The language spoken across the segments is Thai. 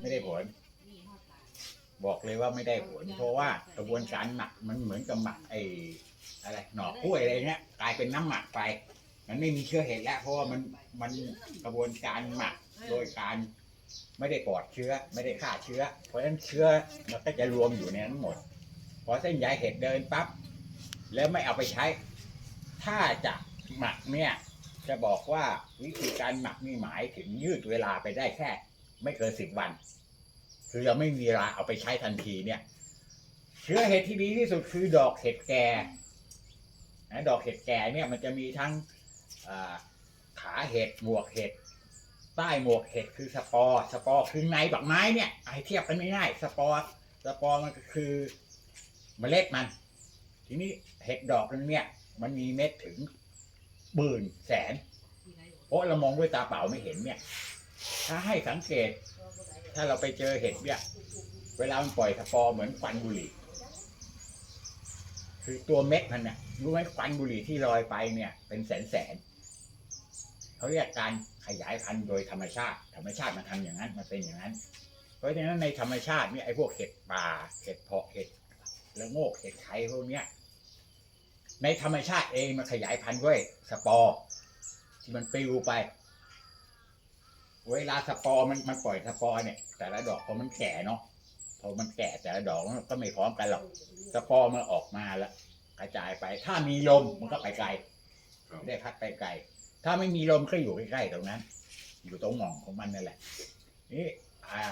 ไม่ได้ผล บอกเลยว่าไม่ได้ผล เพราะว่ากระบวนการหมักมันเหมือนกับหมักไอ้อะไรหน่อกล้วยอะไรเงี้ยกลายเป็นน้ำหมักไป มันไม่มีเชื้อเห็ดแล้ว เพราะว่ามันมันกระบวนการหมักโดยการไม่ได้ปลอดเชื้อ ไม่ได้ฆ่าเชื้อ เพราะฉะนั้นเชื้อมันก็จะรวมอยู่ในนั้นหมด พอเส้นใยเห็ดเดินปั๊บแล้วไม่เอาไปใช้ ถ้าจะหมักเนี่ย จะบอกว่าวิธีการหมักนี่หมายถึงยืดเวลาไปได้แค่ ไม่เกินสิบวัน คือเราไม่มีเวลาเอาไปใช้ทันทีเนี่ย เชื้อเห็ดที่ดีที่สุดคือดอกเห็ดแก่นะดอกเห็ดแก่เนี่ยมันจะมีทั้งขาเห็ดหมวกเห็ดใต้หมวกเห็ดคือสปอร์สปอร์คือในดอกไม้เนี่ยให้เทียบกันง่ายสปอร์สปอร์มันก็คือเมล็ดมัน ทีนี้เห็ดดอกนึงเนี่ย มันมีเม็ดถึงหมื่นแสนเพราะเรามองด้วยตาเปล่าไม่เห็นเนี่ย ถ้าให้สังเกต ถ้าเราไปเจอเห็ดเนี่ยเวลามันปล่อยสปอร์เหมือนควันบุหรี่ คือตัวเม็ดมันเนี่ยรู้ไหมควันบุหรี่ที่ลอยไปเนี่ย เป็นแสนแสนเขาเรียกการขยายพันธุ์โดยธรรมชาติ ธรรมชาติมันทำอย่างนั้นมันเป็นอย่างนั้น เพราะฉะนั้นในธรรมชาติเนี่ยไอ้พวกเห็ดป่าเห็ดเพาะเห็ดละโงกเห็ดไข่พวกเนี้ยในธรรมชาติเองมันขยายพันธุ์ด้วยสปอร์ที่มันปลิวไป เวลาสปอร์มันมันปล่อยสปอร์เนี่ย แต่ละดอกพอมันแก่เนาะพอมันแก่แต่ละดอกมันก็ไม่พร้อมกันหรอกสปอร์มันออกมาแล้วกระจายไป ถ้ามีลมมันก็ไปไกลครับได้พัดไปไกล ถ้าไม่มีลมก็อยู่ใกล้ๆตรงนั้น อยู่ตรงหม่องของมันนั่นแหละนี่อ่า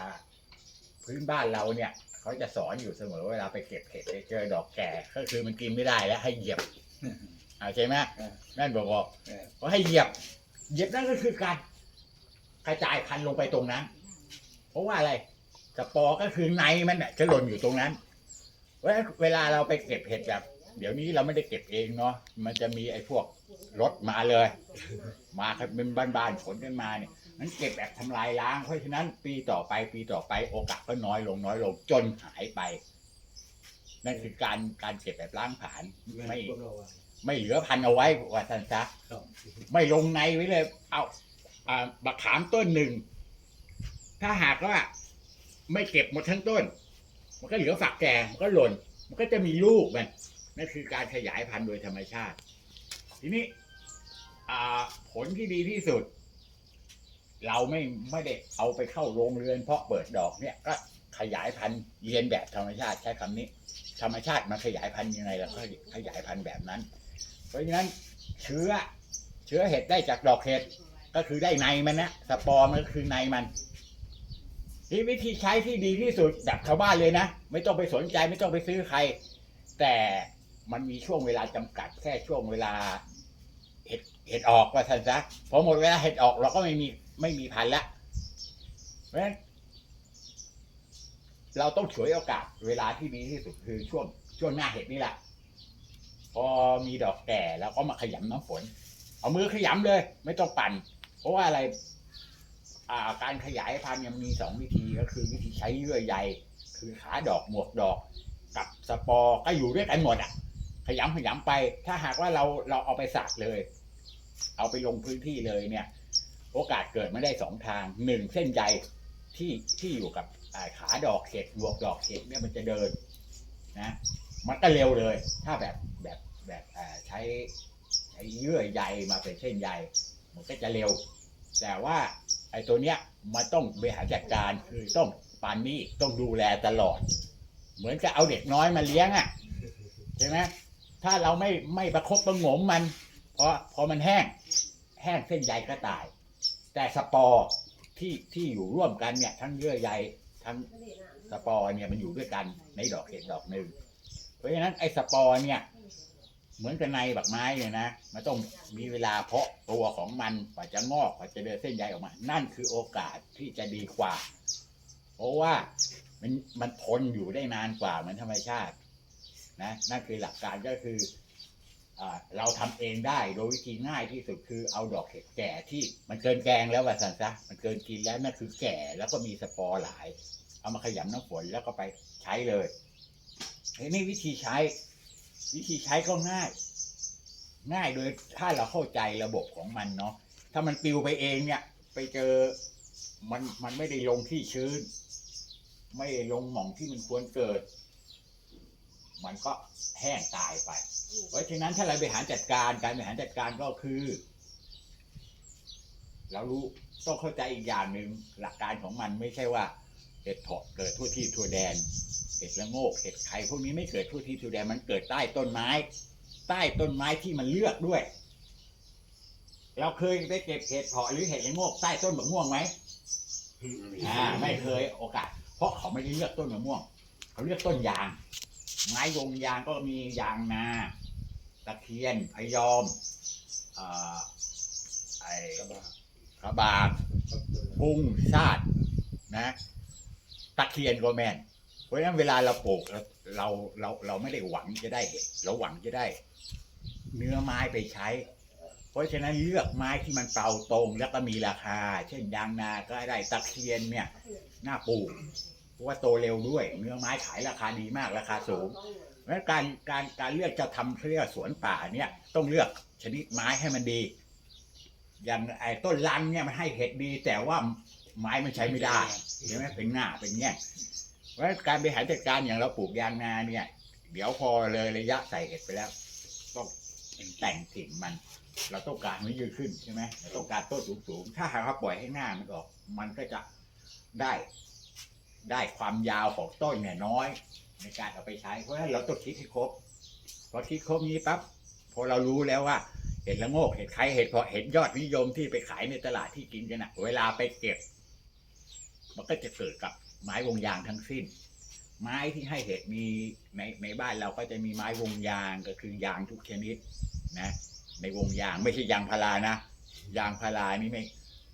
พื้นบ้านเราเนี่ยเขาจะสอนอยู่เสมอเวลาไปเก็บเห็ดไปเจอดอกแก่ก็คือมันกินไม่ได้แล้ว ให้เหยียบเอาใช่ไหมเออนั่นบอกบอกเออว่าให้เหยียบ เหยียบนั่นก็คือการ กระจายพันธุ์ลงไปตรงนั้น เพราะว่าอะไรสปอร์ก็คือในมันน่ะจะหล่นอยู่ตรงนั้นเวลาเวลาเราไปเก็บเห็ดแบบเดี๋ยวนี้เราไม่ได้เก็บเองเนาะ มันจะมีไอ้พวกรถมาเลย มาเป็นบ้านๆขนกันมาเนี่ยนั้นเก็บแบบทำลายล้าง เพราะฉะนั้นปีต่อไปปีต่อไปโอกาสก็น้อยลงน้อยลงจนหายไป นั่นคือการการเก็บแบบล้างผลาญไม่พวกเราอะไม่เหลือพันธุ์เอาไว้ว่าท่านซะครับไม่ลงในไว้เลย เอาอ่า บักขามต้นหนึ่ง ถ้าหากว่าไม่เก็บหมดทั้งต้น มันก็เหลือฝักแก่มันก็หล่น มันก็จะมีลูกมันนั่นคือการขยายพันธุ์โดยธรรมชาติ ทีนี้ผลที่ดีที่สุด เราไม่ไม่ได้เอาไปเข้าโรงเรือนเพาะเปิดดอกเนี่ยก็ขยายพันธุ์เรียนแบบธรรมชาติใช้คำนี้ ธรรมชาติมันขยายพันธุ์ยังไงเราก็ขยายพันธุ์แบบนั้น เพราะฉะนั้นเชื้อเชื้อเห็ดได้จากดอกเห็ด ก็คือได้ในมันนะสปอร์มันก็คือในมันที่วิธีใช้ที่ดีที่สุดแบบชาวบ้านเลยนะ ไม่ต้องไปสนใจไม่ต้องไปซื้อใคร แต่มันมีช่วงเวลาจำกัดแค่ช่วงเวลา เห็ดเห็ดออกว่าท่านซะพอหมดเวลาเห็ดออกเราก็ไม่มีไม่มีพันละเพราะฉะนั้นเราต้องฉวยโอกาสเวลาที่ดีที่สุดคือช่วงช่วงหน้าเห็ดนี่แหละพอมีดอกแก่แล้วก็มาขยำน้ำฝน เอามือขยำเลย ไม่ต้องปั่น เพราะว่าอะไรอ่าการขยายพันธุ์ยังมีสองวิธีก็คือวิธีใช้เยื่อใยคือขาดอกหมวกดอก กับสปอร์ก็อยู่ด้วยกันหมดอะ ขยำขยำไป ถ้าหากว่าเราเราเอาไปสักเลย เอาไปลงพื้นที่เลยเนี่ย โอกาสเกิดไม่ได้สองทางหนึ่งเส้นใยที่ที่อยู่กับขาดอกเห็ดหมวกดอกเห็ดเนี่ยมันจะเดินนะมันก็เร็วเลย ถ้าแบบแบบแบบใช้ใช้เยื่อใยมาเป็นเส้นใย มันก็จะเร็ว แต่ว่าไอ้ตัวเนี้ยมันต้องบริหารจัดการคือต้องปานนี้ต้องดูแลตลอด เหมือนกับเอาเด็กน้อยมาเลี้ยงอะใช่ไหมถ้าเราไม่ไม่ประคบประงมมันเพราะพอมันแห้งแห้งเส้นใยก็ตาย แต่สปอร์ที่ที่อยู่ร่วมกันเนี่ย ทั้งเยื่อใยทั้งสปอร์เนี่ยมันอยู่ด้วยกันในดอกเห็ดดอกหนึ่งเพราะฉะนั้นไอ้สปอร์เนี่ย เหมือนกับในบักไม้เนี่ยนะ มันต้องมีเวลาเพาะตัวของมันกว่าจะงอกกว่าจะเดินเส้นใยออกมา นั่นคือโอกาสที่จะดีกว่า เพราะว่ามันมันทนอยู่ได้นานกว่าเหมือนธรรมชาติ นะนั่นคือหลักการก็คืออเราทำเองได้โดยวิธีง่ายที่สุดคือเอาดอกเห็ดแก่ที่มันเกินแกงแล้วว่าสันซะมันเกินกินแล้วนั่นคือแก่แล้วก็มีสปอร์หลาย เอามาขยำน้ำฝนแล้วก็ไปใช้เลยนี่วิธีใช้ วิธีใช้ก็ง่าย ง่ายโดยถ้าเราเข้าใจระบบของมันเนาะถ้ามันปิวไปเองเนี่ย ไปเจอมันมันไม่ได้ลงที่ชื้น ไม่ลงหม่องที่มันควรเกิด มันก็แห้งตายไป เพราะฉะนั้นถ้าเราบริหารจัดการการบริหารจัดการก็คือ เรารู้ต้องเข้าใจอีกอย่างหนึ่งหลักการของมันไม่ใช่ว่าเห็ดเพาะเกิดทั่วที่ทั่วแดน เห็ดละโงกเห็ดไข่พวกนี้ไม่เกิดทั่วที่ทั่วแดนมันเกิดใต้ต้นไม้ ใต้ต้นไม้ที่มันเลือกด้วย เราเคยไปเก็บเห็ดเพาะหรือเห็ดละโงกใต้ต้นมะม่วงไหมอ่าไม่เคยโอกาส เพราะเขาไม่ได้เลือกต้นมะม่วง เขาเลือกต้นยาง ไม้วงยางก็มียางนาตะเคียนพยอมอ่าไอ้กระบะกระบากครับกุ้งชาตินะ ตะเคียนก็แม่น เพราะฉะนั้นเวลาเราปลูกเราเราเราเราไม่ได้หวังจะได้เห็ดเราหวังจะได้ เนื้อไม้ไปใช้ เพราะฉะนั้นเลือกไม้ที่มันเป่าตรงแล้วก็มีราคา เช่นยางนาก็ได้ตะเคียนเนี่ยน่าปลูกเพราะว่าโตเร็วด้วย เนื้อไม้ขายราคาดีมากราคาสูงเพราะฉะนั้นการการการเลือกจะทำเขาเรียกว่าสวนป่าเนี่ยต้องเลือกชนิดไม้ให้มันดี อย่างไอ้ต้นลังเนี่ยมันให้เห็ดดี แต่ว่าไม้มันใช้ไม่ได้ใช่ไหมเป็นหน้าเป็นแง่ง พราะการบริหารจัดการอย่างเราปลูกยางนาเนี่ย เดี๋ยวพอเลยระยะใส่เห็ดไปแล้ว ต้องแต่งถิ่นมัน เราต้องการให้ยืดขึ้นใช่ไหมเราต้องการต้นสูงๆถ้าหากว่าปล่อยให้หน้ามันออก มันก็จะได้ได้ความยาวของต้นเนี่ยน้อย ในการเอาไปใช้เพราะฉะนั้นเราต้องคิดให้ครบพอคิดครบนี้ปั๊บพอเรารู้แล้วว่าเห็ดละโงกเห็ดไข่เห็ดเพาะเห็ดยอดนิยมที่ไปขายในตลาดที่กินกันนะเวลาไปเก็บ มันก็จะเกิดกับ ไม้วงยางทั้งสิ้น ไม้ที่ให้เห็ดมีในในบ้านเราก็จะมีไม้วงยางก็คือยางทุกชนิดนะ ในวงยางไม่ใช่ยางพารานะ ยางพารานี่ไม่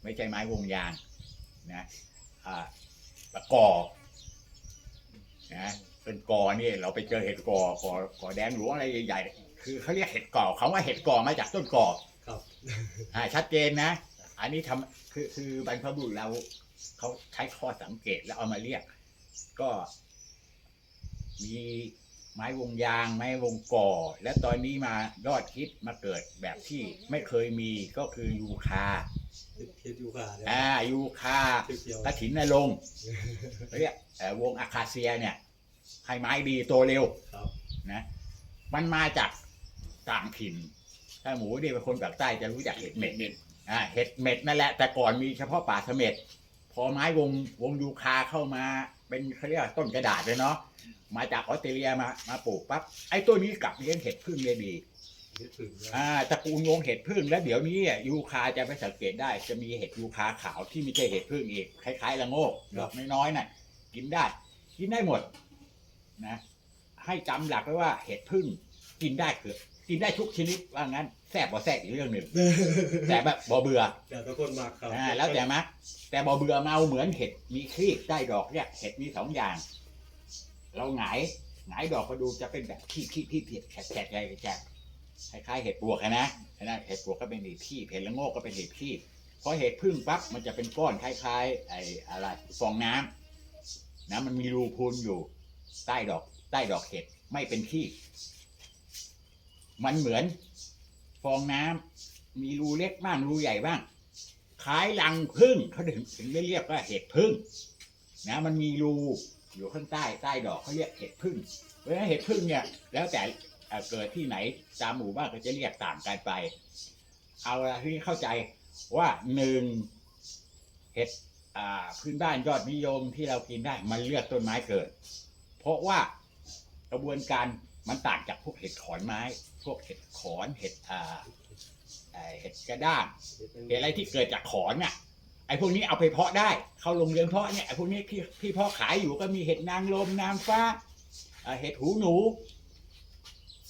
ไม่ใช่ไม้วงยางนะอ่าตะกอนะเป็นกอนี่เราไปเจอเห็ดกอกอกอแดงหลวงอะไรใหญ่ๆคือเขาเรียกเห็ดกอเขาว่าเห็ดกอมาจากต้นกอครับอ่าชัดเจนนะ อันนี้ทำคือคือบรรพบุรุษเรา เขาใช้ข้อสังเกตแล้วเอามาเรียก ก็ มีไม้วงยาง ไม้วงก่อ และตอนนี้มายอดคิดมาเกิดแบบที่ไม่เคยมีก็คือยูคาเฮ็ดยูคาเนี่ยอ่ายูคาเขียวกระถินนรงค์เขาเรียกเอ่อวงอาคาเซียเนี่ยให้ไม้ดีโตเร็วๆครับนะมันมาจากต่างถิ่น ถ้าหมูนี่เป็นคนปากใต้จะรู้จักเห็ดเม็ดอ่าเห็ดเม็ดนั่นแหละ แต่ก่อนมีเฉพาะป่าเสม็ด พอไม้วงวงยูคาเข้ามา เป็นเขาเรียกว่าต้นกระดาษเลยเนาะมาจากออสเตรเลียมามาปลูกปั๊บไอ้ตัวนี้กลับเลี้ยงเห็ดพึ่งได้ดีเฮ็ดถึงนะอ่าตระกูลวงเห็ดพึ่งแล้วเดี๋ยวนี้อะยูคาจะไปสังเกตได้ จะมีเห็ดยูคาขาวที่ไม่ใช่เห็ดพึ่งอีกคล้ายๆละโงกดอกน้อยๆน่ะกินได้ กินได้หมดนะ ให้จำหลักไว้ว่าเห็ดพึ่งกินได้เกือบกินได้ทุกชนิดว่างั้นแซ่บบ่แซ่บอีกเรื่องหนึ่งแต่แบบบ่เบื่อแต่ทุกคนมากครับอ่าแล้วแต่มัก แต่บอเบื่อเมาเหมือนเห็ดมีคลีบได้ดอกเนี่ยเห็ดมีสองอย่าง เราหงายหงายดอกก็ดูจะเป็นแบบขี้ขี้ขี้เผ็ดแฉะแฉะใหญ่แฉะคล้ายๆเห็ดปวกนะนะเห็ดปวกก็เป็นเห็ดขี้เห็ดละโงกก็เป็นเห็ดขี้พอเห็ดพึ่งปั๊บมันจะเป็นก้อนคล้ายๆไอ้อะไรฟองน้ำนะมันมีรูพูนอยู่ ใต้ดอก ใต้ดอกเห็ดไม่เป็นขี้มันเหมือน ฟองน้ำมีรูเล็กบ้างรูใหญ่บ้าง คล้ายรังพึ่งเขาถึงถึงได้เรียกว่าเห็ดพึ่งนะมันมีรูอยู่ข้างใต้ใต้ดอกเขาเรียกเห็ดพึ่งเพราะฉะนั้นเห็ดพึ่งเนี่ยแล้วแต่เกิดที่ไหนตามหมู่บ้านก็จะเรียกต่างกันไป เอาละที่เข้าใจว่าหนึ่งเห็ดพื้นบ้านยอดนิยมที่เรากินได้มันเลือกต้นไม้เกิด เพราะว่ากระบวนการมันต่างจากพวกเห็ดขอนไม้ พวกเห็ดขอนเห็ดอ่าเอ่อเห็ด กระด้างเห็ดอะไรที่เกิดจากขอนน่ะไอ้พวกนี้เอาไปเพาะได้ เข้าโรงเรือนเพาะเนี่ยไอ้พวกนี้ที่ที่เพาะขายอยู่ก็มีเห็ดนางลมนางฟ้าเอ่อเห็ดหูหนู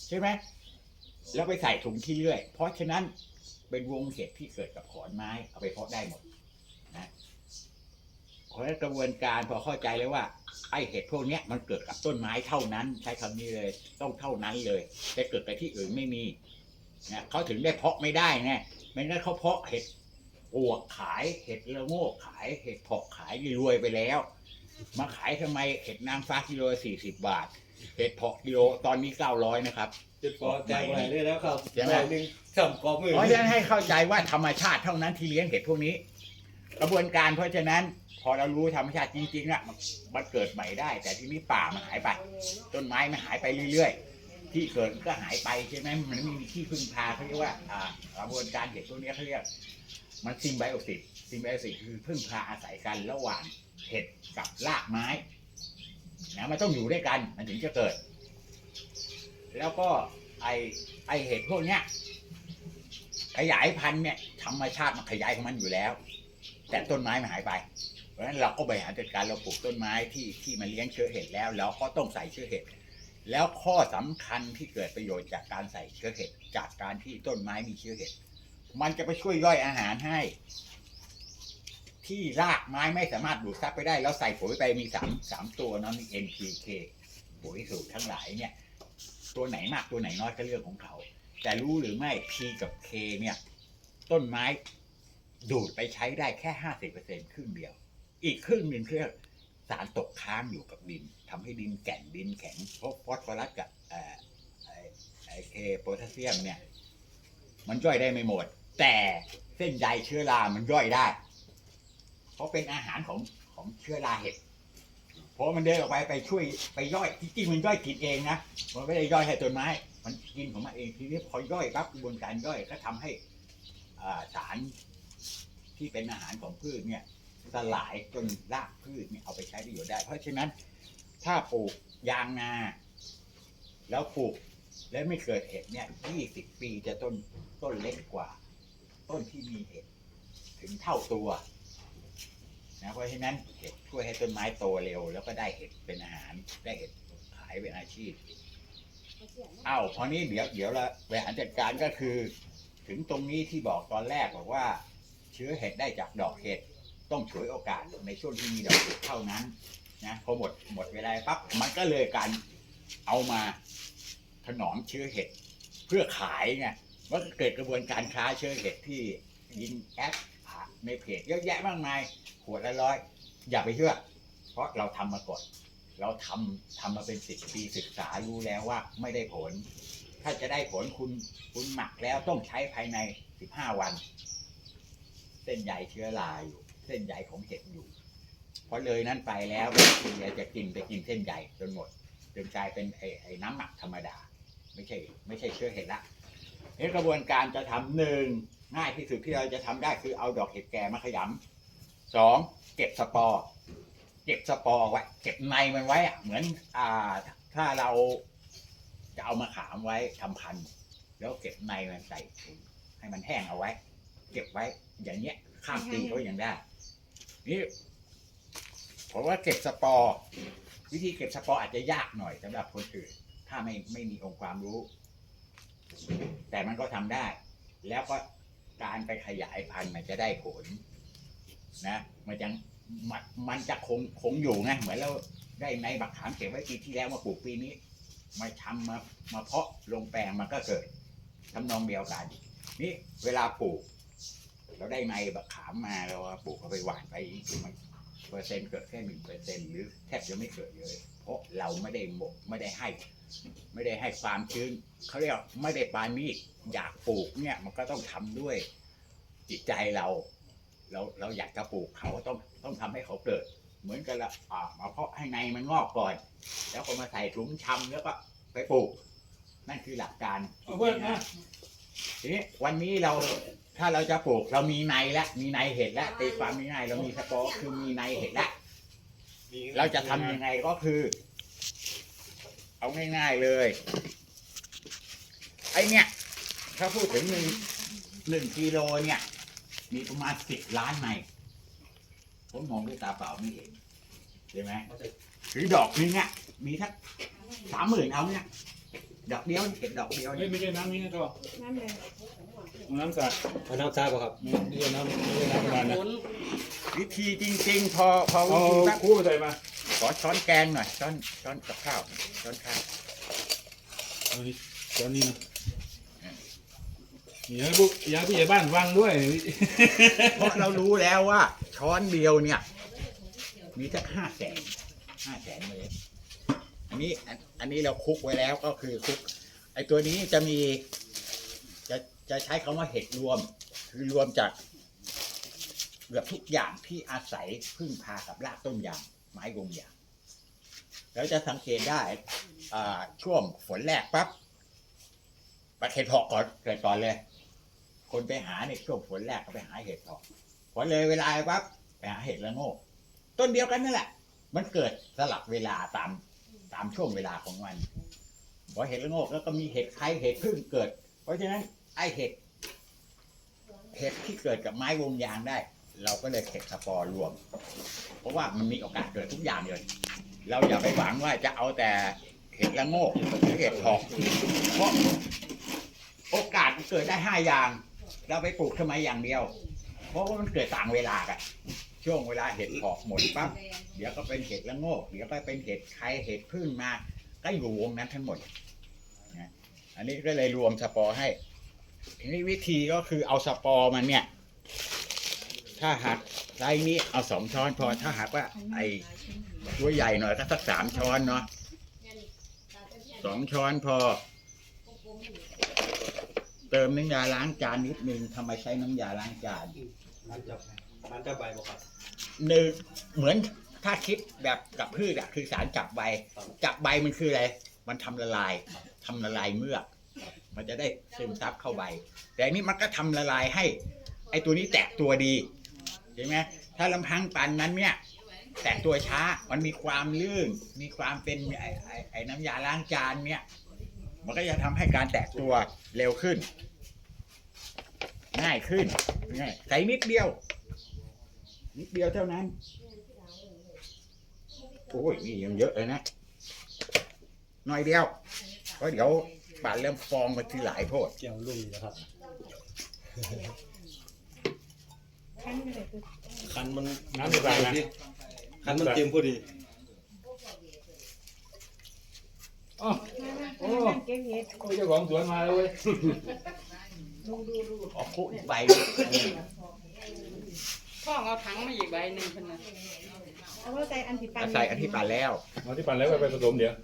ใช่ไหมแล้วไปใส่ถุงที่เรื่อย เพราะฉะนั้นเป็นวงเห็ดที่เกิดกับขอนไม้เอาไปเพาะได้หมดนะเพราะฉะนั้นกระบวนการพอเข้าใจเลยว่าไอ้เห็ดพวกเนี้ยมันเกิดกับต้นไม้เท่านั้น ใช้คำนี้เลย ต้องเท่านั้นเลยแต่เกิดกับที่อื่นไม่มี เนี่ยเขาถึงได้เพาะไม่ได้ไงไม่งั้นเขาเพาะเห็ดปวกขายเห็ดละโงกขาย เห็ดเพาะขายรวยไปแล้ว มาขายทำไมเห็ดนางฟ้ากิโลสี่สิบบาท เห็ดเพาะกิโลตอนนี้เก้าร้อยนะครับเจ็ดปอแจกไปเลยแล้วครับใช่ไหมร้อยหนึ่งสามกอบมือเพราะฉะนั้นให้เข้าใจว่าธรรมชาติเท่านั้นที่เลี้ยงเห็ดพวกนี้ กระบวนการเพราะฉะนั้น พอเรารู้ธรรมชาติจริงๆอะมันมันเกิดใหม่ได้ แต่ที่นี้ป่ามันหายไป ต้นไม้มันหายไปเรื่อยๆ ที่เกิดก็หายไปใช่ไหมมันไม่มีที่พึ่งพาเขาเรียกว่าอ่ากระบวนการเห็ดตัวนี้เขาเรียกมันซิมไบโอซิสซิมไบโอซิสคือพึ่งพาอาศัยกันระหว่างเห็ดกับรากไม้นะมันต้องอยู่ด้วยกันมันถึงจะเกิด แล้วก็ไอไอเห็ดพวกเนี้ยขยายพันธุ์เนี่ยธรรมชาติมันขยายของมันอยู่แล้ว แต่ต้นไม้มันหายไป เพราะฉะนั้นเราก็บริหารจัดการเราปลูกต้นไม้ที่ที่มันเลี้ยงเชื้อเห็ดแล้ว เราก็ต้องใส่เชื้อเห็ด แล้วข้อสำคัญที่เกิดประโยชน์จากการใส่เชื้อเห็ดจากการที่ต้นไม้มีเชื้อเห็ดมันจะไปช่วยย่อยอาหารให้ ที่รากไม้ไม่สามารถดูดซับไปได้ แล้วใส่ปุ๋ยไปมีสามสามตัวเนาะมี NPK ปุ๋ยสูตรทั้งหลายเนี่ย ตัวไหนมากตัวไหนน้อยก็เรื่องของเขา แต่รู้หรือไม่ P กับ K เนี่ย ต้นไม้ดูดไปใช้ได้แค่ห้าสิบเปอร์เซ็นครึ่งเดียว อีกครึ่งหนึ่งคือสารตกค้างอยู่กับดิน ทำให้ดินแก่นดินแข็งเพราะฟอสฟอรัสกับไอเคโพแทสเซียมเนี่ย มันย่อยได้ไม่หมด แต่เส้นใยเชื้อรา มันย่อยได้ เพราะเป็นอาหารของของเชื้อราเห็ดเพราะมันเดินออกไปไปช่วยไปย่อยจริงๆมันย่อยกินเองนะมันไม่ได้ย่อยให้ต้นไม้ มันกินของมันเองทีนี้พอย่อยปั๊บกระบวนการย่อยก็ทำให้สารที่เป็นอาหารของพืชเนี่ยสลายจนรากพืชเนี่ยเอาไปใช้ประโยชน์ได้ เพราะฉะนั้น ถ้าปลูกยางนา แล้วปลูกแล้วไม่เกิดเห็ดเนี่ย20ปีจะต้นต้นเล็กกว่า ต้นที่มีเห็ดถึงเท่าตัวนะเพราะฉะนั้นเห็ดช่วยให้ต้นไม้โตเร็ว แล้วก็ได้เห็ดเป็นอาหารได้เห็ดขายเป็นอาชีพอ้าวพอนี้เดี๋ยวเดี๋ยวละบริหารจัดการก็คือ ถึงตรงนี้ที่บอกตอนแรกบอกว่า เชื้อเห็ดได้จากดอกเห็ดต้องฉวยโอกาสในช่วงที่มีดอกเห็ดเท่านั้น นะพอหมดหมดเวลาปั๊บมันก็เลยการเอามาถนอมเชื้อเห็ด เพื่อขายไงมันก็เกิดกระบวนการค้าเชื้อเห็ดที่ยิงแอดในเพจเยอะแยะมากมายขวดละร้อยอย่าไปเชื่อ เพราะเราทำมาก่อนเราทำทำมาเป็นสิบปีศึกษารู้แล้วว่าไม่ได้ผล ถ้าจะได้ผลคุณคุณหมักแล้วต้องใช้ภายในสิบห้าวัน เส้นใยเชื้อราอยู่ เส้นใยของเห็ดอยู่ เพราะเลยนั้นไปแล้วคทีเรียจะกินไปกินเส้นใยจนหมดจนกลายเป็นไอ้ไอ้น้ำหมักธรรมดา ไม่ใช่ไม่ใช่เชื้อเห็ดละนี่กระบวนการจะทำหนึ่งง่ายที่สุดที่เราจะทำได้คือเอาดอกเห็ดแก่มาขยำสองเก็บสปอร์เก็บสปอร์ไว้เก็บในมันไว้อะเหมือนอ่าถ้าเราจะเอามาขามไว้ทำพันธุ์แล้วเก็บในมันใส่ถุงให้มันแห้งเอาไว้ เก็บไว้อย่างเงี้ยข้ามปีก็ยังได้นี่ ผมว่าเก็บสปอร์วิธีเก็บสปอร์อาจจะยากหน่อยสำหรับคนอื่น ถ้าไม่ไม่มีองค์ความรู้ แต่มันก็ทำได้ แล้วก็การไปขยายพันธุ์มันจะได้ผลนะมันจะมันมันจะคงคงอยู่ไงเหมือนเราได้ในบักขามเก็บไว้ปีที่แล้วมาปลูกปีนี้ มาทำมามาเพาะลงแปลงมันก็เกิดทำนองเดียวกัน นี่เวลาปลูก เราได้ในบักขามมาเราปลูกเอาไปหว่านไปมัน เปอร์เซ็นต์เกิดแค่หนึ่งเปอร์เซ็นต์หรือแทบจะไม่เกิดเลย เพราะเราไม่ได้หมกไม่ได้ให้ ไม่ได้ให้ความชื้นเขาเรียกว่าไม่ได้ปานีตอยากปลูกเนี่ยมันก็ต้องทำด้วยจิตใจเราเราเราอยากจะปลูกเขาต้องต้องทำให้เขาเกิด เหมือนกันละอ่ามาเพาะให้ในมันงอกก่อน แล้วก็มาใส่ถุงชำแล้วก็ไปปลูก นั่นคือหลักการเอาเพื่อนนะทีนี้วันนี้เรา ถ้าเราจะปลูกเรามีในแล้วมีในเห็ดแล้วตีความง่ายๆเรามีสปอร์คือมีในเห็ดแล้วเราจะทำยังไงก็คือ เอาง่ายๆเลย ไอเนี่ย ถ้าพูดถึงหนึ่งหนึ่งกิโลเนี่ย มีประมาณสิบล้านในผมมองด้วยตาเปล่าไม่เห็นใช่ไหมหรือดอกนึงอะมีสักสามหมื่นเอาเนี่ย ดอกเดียวเห็ดดอกเดียวเฮ้เนี่ยยไม่ใช่น้ำนี้นะก็นั่นเลยน้ำสาดเอาน้ำซาป่ะครับไม่ใช่น้ำไม่ใช่น้ำธรรมดานะวิธีจริง ๆ พอพอวิเอาธีแบบคู่ใส่มาขอช้อนแกงหน่อยช้อนช้อนกับข้าวช้อนข้าวเอานี่ตอนนี้นะอย่าให้พวกอย่าให้ผู้ใหญ่บ้านฟังด้วยเพราะเรารู้แล้วว่า ช้อนเดียวเนี่ย มีสักห้าแสนห้าแสนเมตรอันนี้ อันนี้เราคลุกไว้แล้วก็คือคลุก ไอตัวนี้จะมี จะจะใช้คำว่าเห็ดรวม คือรวมจากเกือบทุกอย่างที่อาศัยพึ่งพากับรากต้นยางไม้วงยางแล้วจะสังเกตได้อ่าช่วงฝนแรกปั๊บประเห็ดเพาะก่อนเกิดก่อนเลย คนไปหาในช่วงฝนแรกก็ไปหาเห็ดเพาะพอเลยเวลาปั๊บไปหาเห็ดละโงกต้นเดียวกันนั่นแหละ มันเกิดสลับเวลาตาม ตามช่วงเวลาของมันพอเห็ดละโงกแล้วก็มีเห็ดไข่เห็ดพึ่งเกิด เพราะฉะนั้นไอเห็ด เห็ดที่เกิดกับไม้วงยางได้ เราก็เลยเห็ดสปอร์รวม เพราะว่ามันมีโอกาสเกิดทุกอย่างเลย เราอย่าไปหวังว่าจะเอาแต่เห็ดละโงกหรือเห็ดทองเพราะโอกาสมันเกิดได้ห้าอย่าง เราไปปลูกทำไมอย่างเดียว เพราะว่ามันเกิดต่างเวลากัน ช่วงเวลาเห็ดถอกหมดปั๊บเดี๋ยวก็เป็นเห็ดละโงกเดี๋ยวก็เป็นเห็ดไข่เห็ดพึ่งมาก็อยู่วงนั้นทั้งหมดนะอันนี้ก็เลยรวมสปอร์ให้ทีนี้วิธีก็คือเอาสปอร์มันเนี่ย ถ้าหากไซส์นี้เอาสองช้อนพอถ้าหากว่าไอ้ตัวใหญ่หน่อยก็สักสามช้อนเนาะสองช้อนพอ เติมน้ำยาล้างจานนิดนึงทำไมใช้น้ำยาล้างจานมันจะมันจะใบบ่ครับ หนึ่งเหมือนถ้าคิดแบบกับพืชอะคือสารจับใบ จับใบมันคืออะไร มันทำละลายทำละลายเมือก มันจะได้ซึมซับเข้าใบ แต่อันนี้มันก็ทำละลายให้ ไอ้ตัวนี้แตกตัวดีใช่ไหมถ้าลำพังปันนั้นเนี่ย แตกตัวช้ามันมีความลื่น มีความเป็นไอ้ไอ้ไอ้น้ำยาล้างจานเนี่ย มันก็จะทำให้การแตกตัวเร็วขึ้น ง่ายขึ้นง่ายใส่นิดเดียว นิดเดียวเท่านั้น โอ้ยนี่ยังเยอะเลยนะ หน่อยเดียวเพราะเดี๋ยวป่านเริ่มฟองไปทีหลายโพดเกี่ยวลุ่มนะครับ คันมันน้ำไม่ปลานะคันมันเต็มพอดีอ๋อโอ้เก็บเห็ดโอ้ยเจ้าของสวนมาแล้วเว้ย ออกคุกใบ พ่อเอาถังมาอีกใบหนึ่งเพิ่นน่ะเอาไว้ใส่อันที่ปันใส่อันที่ป่านแล้ว เอาที่ปั่นแล้วไปผสมเดี๋ยว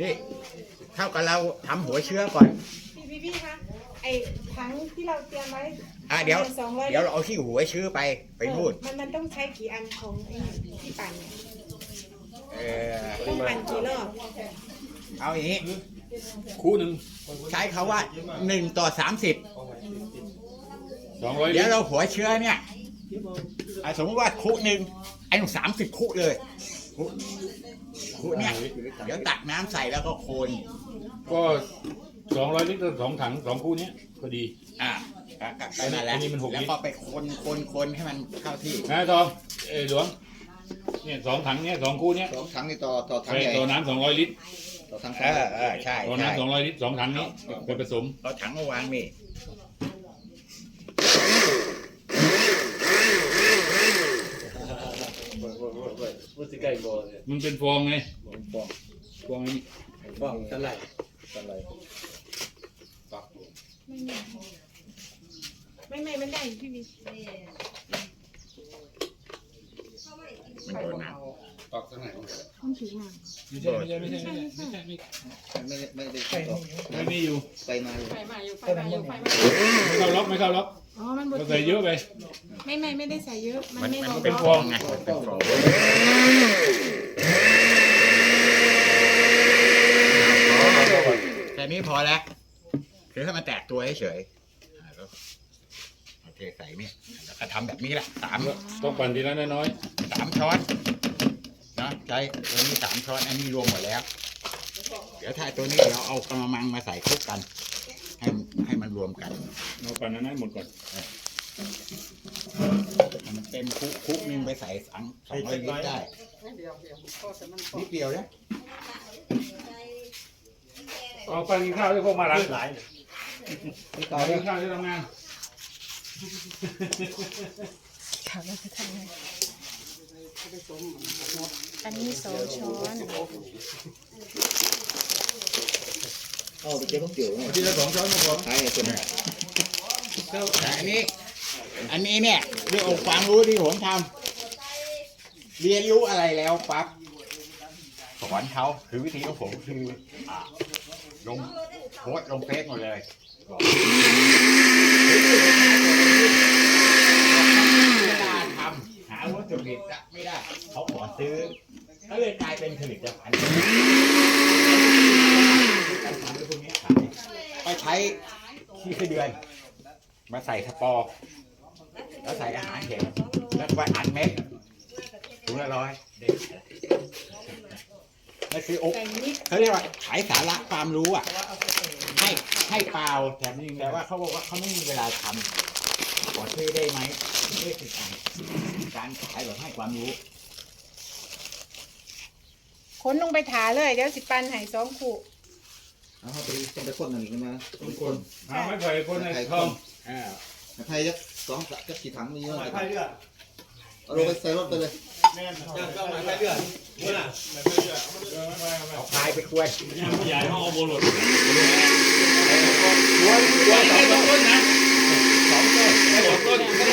นี่เท่ากับเราทำหัวเชื้อก่อน พี่พี่พี่คะไอ้ถังที่เราเตรียมไว้อะเดี๋ยว สองร้อยเดี๋ยวเราเอาที่หัวเชื้อไปไปนู่น มันมันต้องใช้กี่อันของไอ้ที่ปั่นเนี่ยเออ ต้องปั่นกี่รอบเอาอย่างนี้ คู่หนึ่งใช้คาว่าหนึ่งต่อสามสิบ สองร้อยเดี๋ยวเราหัวเชื้อเนี่ยอะสมมติว่าคุหนึ่งไอ้หนูสามสิบคุเลยคุคุเนี่ยเดี๋ยวตักน้ำใส่แล้วก็โคนก็สองร้อยลิตรสองถังสองคู่เนี้ยพอดี อะอะก็ไปนั่นแหละอันนี้มันหกแล้วก็ไปคนคนคนให้มันเข้าที่นะทองเอยหลวงเนี่ยสองถังเนี้ยสองคู่เนี้ยสองถังนี่ต่อต่อถังไปใหญ่ต่อน้ำสองร้อยลิตร ต่อถังเออเออใช่ต่อใช่น้ำสองร้อยลิตรสองถังนี้ไปผสมเอาถังมาวางนี่ มันสิใกล้บ่เนี่ยมันเป็นฟองไงฟองฟองไอ้นี่ฟ้องเท่าไหร่อะไรไม่ไม่ไม่ได้พี่พี่มั นโดนน้ตอกข้างไหนต้องถือมาไม่ใช่ไม่ใช่ไม่ใช่ไม่ใช่ไม่ใช่ไม่ใช่ไม่ได้ไม่ได้ตอกไม่มีอยู่ไปมาอยู่ไฟมาอยู่ไฟมาอยู่ไฟมาอยู่ไม่เข้าล็อกไม่เข้าล็อกอ๋อมันบดเราใส่เยอะไปไม่ไม่ไม่ได้ใส่เยอะ มันไม่มันบอกเป็นฟองไงเป็นฟองแค่นี้พอแล้วคือให้มันแตกตัวเฉยโอเคใส่นี่แล้วก็ทำแบบนี้แหละสามต้องปั่นทีละน้อยสามช้อน นะใช้ตัวนี้สามช้อนอันนี้รวมหมดแล้ว เดี๋ยวถ้าตัวนี้เดี๋ยวเอากระมังมาใส่คลุกกัน ให้ให้มันรวมกันๆเราปั่นอันนั้นหมดก่อนให้มันเต็มคุกคุกนึงไปใส่สังสองร้อยลิตรได้เดี๋ยวเดี๋ยวพ่อจะมันพ่อนิดเดียวนะเอาปั่นกินข้าวด้วยพวกมาหลังหลายต่อกินข้าวที่ทำงาน อันนี้สองช้อนเอาไปเก็บข้าวเกี่ยวเนี่ยทีละสองช้อนก็พอใช่คนไหนแต่อันนี้ อันนี้เนี่ยด้วยองค์ความรู้ที่ผมทำเรียนรู้อะไรแล้วปั๊บสอนเขาคือวิธีของผมคืออ่าลงโพสต์ลงเฟซหมดเลย บอกถุดิบไม่ได้ เขาขอซื้อก็เลยกลายเป็นผลิตภัณฑ์การทำให้พวกนี้ขายไปใช้ขี้ไส้เดือน มาใส่สปอร์แล้วใส่อาหารเห็ดแล้วก็ไปอัดเม็ดถุงละร้อยเด็กนั่นคือโอ๊ไก่นิดเขาเรียกว่าขายสาระความรู้อะ ให้ให้เปล่าแถมแต่ว่าเขาบอกว่าเขาไม่มีเวลาทำขอซื้อได้ไหม นี่คือการการขายแบบให้ความรู้ขนลงไปถาเลย เดี๋ยวสิปันให้สองคู่เอาเขาไปต้องไปคนหนึ่งกันมาต้องคน หาไม่ไผ่คนในทองอ่าไทยจะสองจะกี่ถังมีเยอะหมายไพ่เลือดเอาลงไปใส่รถไปเลยยังก็หมายไพ่เลือดเมื่อน่ะเอาพายไปควยใหญ่ห้องเอาโบลดควยควยสองต้นนะสองต้นต้น